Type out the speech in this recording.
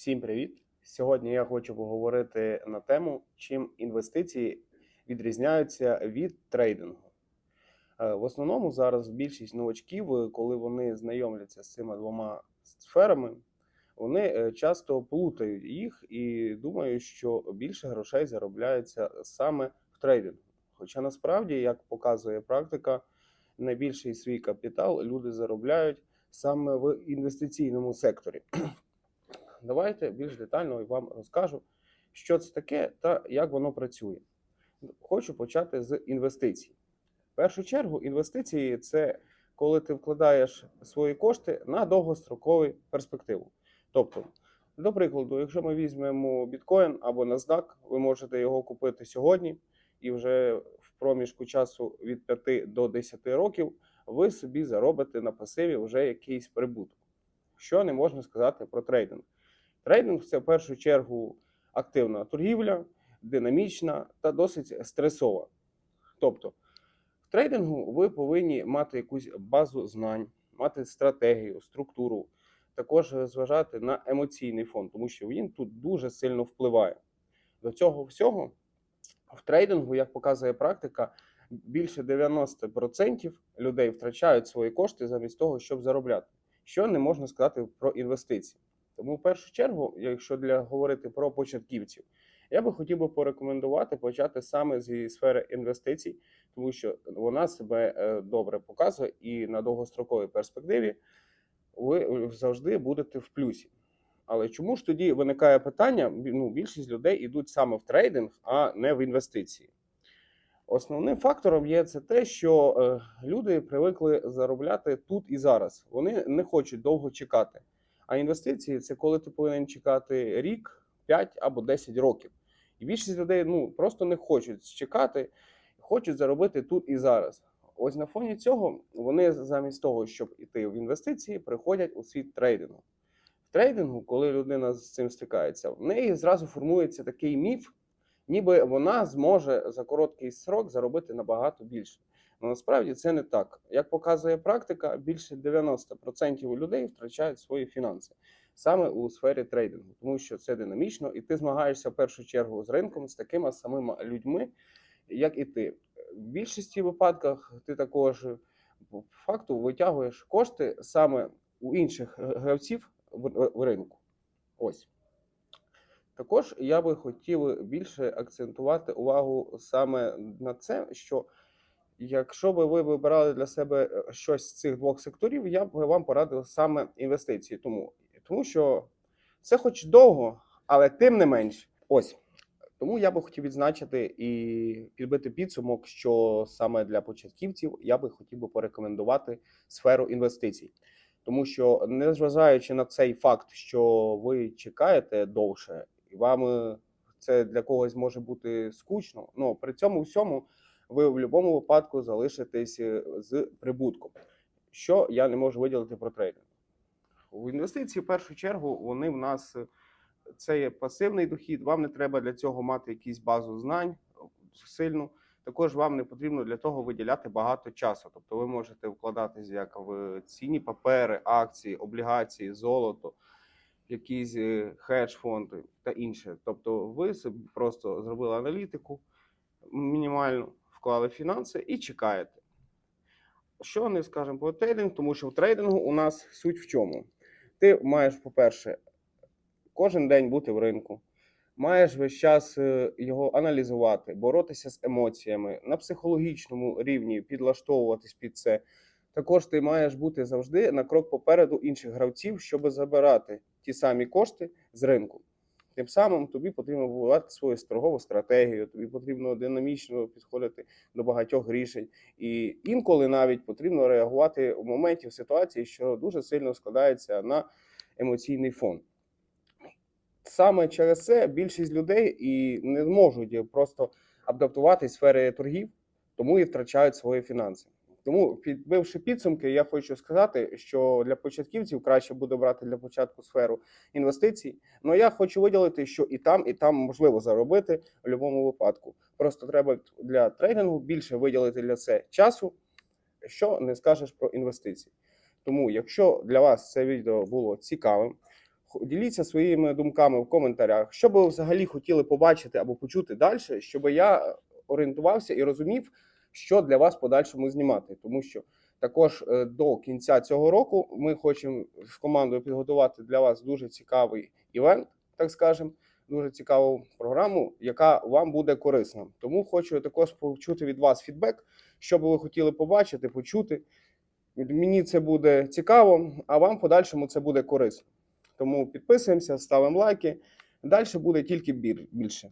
Всім привіт! Сьогодні я хочу поговорити на тему, чим інвестиції відрізняються від трейдингу. Е, В основному зараз більшість новачків, коли вони знайомляться з цими двома сферами, вони е, часто плутають їх і думають, що більше грошей заробляється саме в трейдингу. Хоча насправді, як показує практика, найбільший свій капітал люди заробляють саме в інвестиційному секторі. Давайте більш детально вам розкажу, що це таке та як воно працює. Хочу почати з інвестицій. В першу чергу, інвестиції це коли ти вкладаєш свої кошти на довгострокову перспективу. Тобто, до прикладу, якщо ми візьмемо біткоін або NASDAQ, ви можете його купити сьогодні, і вже в проміжку часу від 5 до 10 років ви собі заробите на пасиві вже якийсь прибуток. Що не можна сказати про трейдинг. Трейдинг це в першу чергу активна торгівля, динамічна та досить стресова. Тобто, в трейдингу ви повинні мати якусь базу знань, мати стратегію, структуру, також зважати на емоційний фон, тому що він тут дуже сильно впливає. До цього всього в трейдингу, як показує практика, більше 90% людей втрачають свої кошти замість того, щоб заробляти. Що не можна сказати про інвестиції. Тому, в першу чергу, якщо для говорити про початківців, я би хотів би порекомендувати почати саме зі сфери інвестицій, тому що вона себе е, добре показує і на довгостроковій перспективі ви завжди будете в плюсі. Але чому ж тоді виникає питання? Ну, більшість людей йдуть саме в трейдинг, а не в інвестиції. Основним фактором є це те, що е, люди привикли заробляти тут і зараз. Вони не хочуть довго чекати. А інвестиції це коли ти повинен чекати рік, 5 або 10 років. І більшість людей ну просто не хочуть чекати, хочуть заробити тут і зараз. Ось на фоні цього вони замість того, щоб іти в інвестиції, приходять у світ трейдингу. В трейдингу, коли людина з цим стикається, в неї зразу формується такий міф, ніби вона зможе за короткий срок заробити набагато більше. Ну, насправді це не так. Як показує практика, більше 90% людей втрачають свої фінанси саме у сфері трейдингу, тому що це динамічно, і ти змагаєшся в першу чергу з ринком, з такими самими людьми, як і ти. В більшості випадках ти також по факту витягуєш кошти саме у інших гравців в, в ринку. Ось. Також я би хотів більше акцентувати увагу саме на це, що Якщо би ви вибирали для себе е, щось з цих двох секторів, я б вам порадив саме інвестиції. Тому, тому що це хоч довго, але тим не менш, ось. Тому я би хотів відзначити і підбити підсумок, що саме для початківців я би хотів би порекомендувати сферу інвестицій. Тому що, незважаючи на цей факт, що ви чекаєте довше, і вам е, це для когось може бути скучно, ну при цьому всьому ви в будь-якому випадку залишитесь е, з прибутком. Що я не можу виділити про трейдинг. У інвестиції, в першу чергу, вони в нас е, це є пасивний дохід. Вам не треба для цього мати якусь базу знань е, сильну. Також вам не потрібно для того виділяти багато часу. Тобто ви можете вкладатись як в цінні папери, акції, облігації, золото, якісь хедж фонди та інше. Тобто, ви собі просто зробили аналітику мінімальну вклали фінанси і чекаєте. Що не скажемо про трейдинг, тому що в трейдингу у нас суть в чому? Ти маєш, по-перше, кожен день бути в ринку, маєш весь час е, його аналізувати, боротися з емоціями, на психологічному рівні підлаштовуватись під це. Також ти маєш бути завжди на крок попереду інших гравців, щоб забирати ті самі кошти з ринку. Тим самим тобі потрібно будувати свою торгову стратегію, тобі потрібно динамічно підходити до багатьох рішень, і інколи навіть потрібно реагувати в моменті в ситуації, що дуже сильно складається на емоційний фон. Саме через це більшість людей і не можуть просто адаптувати сфери торгів, тому і втрачають свої фінанси. Тому, підбивши підсумки, я хочу сказати, що для початківців краще буде брати для початку сферу інвестицій. Ну я хочу виділити, що і там, і там можливо заробити в будь-якому випадку. Просто треба для трейдингу більше виділити для це часу, що не скажеш про інвестиції. Тому, якщо для вас це відео було цікавим, Діліться своїми думками в коментарях, що би ви взагалі хотіли побачити або почути далі, щоб я орієнтувався і розумів, що для вас подальшому знімати. Тому що також е, до кінця цього року ми хочемо з командою підготувати для вас дуже цікавий івент, так скажемо, дуже цікаву програму, яка вам буде корисна. Тому хочу також почути від вас фідбек, що би ви хотіли побачити, почути. Мені це буде цікаво, а вам подальшому це буде корисно. Тому підписуємося, ставимо лайки. Далі буде тільки більше.